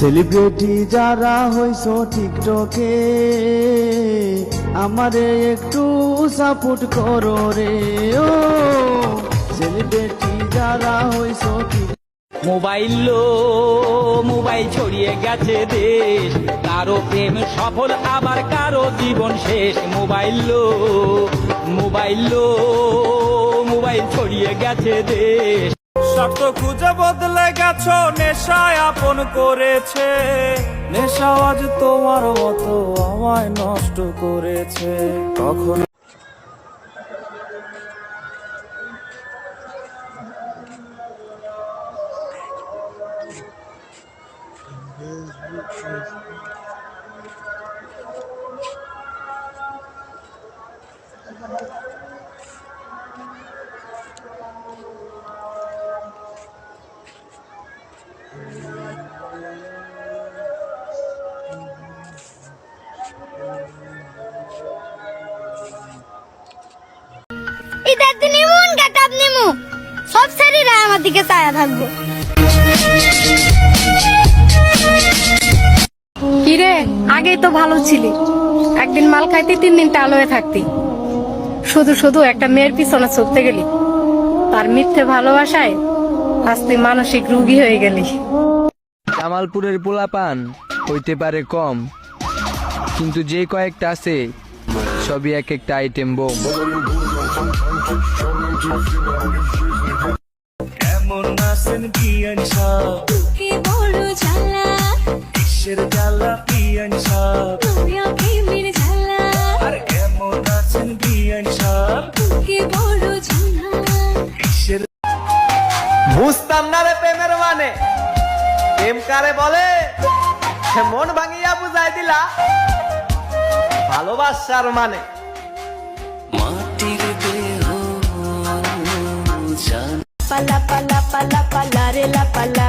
Celebrity যারা হইছ টিকটকে, আমারে একটু সাপোর্ট করো রে। ও সেলিব্রিটি যারা হইছ মোবাইল লো, মোবাইল ছড়িয়ে গেছে দেশ। কারও প্রেম সফল, আবার কারও জীবন শেষ। মোবাইল লো মোবাইল লো, মোবাইল ছড়িয়ে গেছে দেশ। স্বার্থ খুঁজে বদলে গেছো, নেশায় আপন করেছে। নেশা আজ তোমার মতো আমায় নষ্ট করেছে। কখন ঈদের দিন এমন নেমু। সব ছেলেরা আমার দিকে চায়া থাকব। কিরে, আগেই তো ভালো ছিলি। একদিন মাল খাইতে, তিন দিন টাল হয়ে থাকতি। শুধু শুধু একটা মেয়ের পিছনে ছুটতে গেলি। তার মিথ্যে ভালোবাসায় আজ তুই মানসিক রুগী হয়ে গেলি। জামালপুরের পোলাপান হইতে পারে কম কিন্তু যে কয়েকটা আছে সবই এক একটা আইটেম বোম এমন আছেন পিয়ান বুঝতাম না রে প্রেমের মানে। প্রেম কারে বলে? সে মন ভাঙিয়া বুঝাই দিলা। ভালোবাসার মানে। মাটির দেহ পালা পালা পালা পালা রে লা পালা।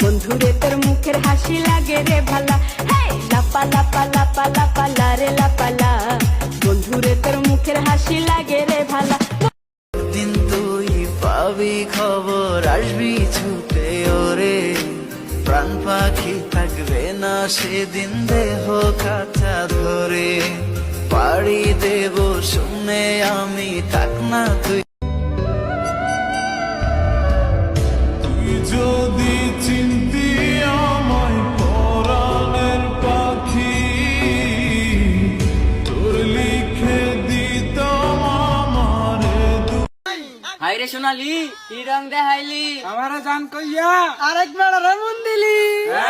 বন্ধুরে তোর মুখের হাসি লাগে রে ভালা। হেই লা পালা পালা পালা পালা রে লা পালা। বন্ধুরে তোর মুখের হাসি লাগে রে ভালা। দিন তুই পাবি খবর। আসবি ছুটে ওরে। প্রাণ পাখি থাকবে না সেদিন দেহ কাঁচা ধরে। পাড়ি দেব শুনে আমি থাক না তুই। বাইরে সোনালি কি রং দেখাইলি? আমারা জান কইয়া। আরেকবার রঙন দিলি। হ্যাঁ?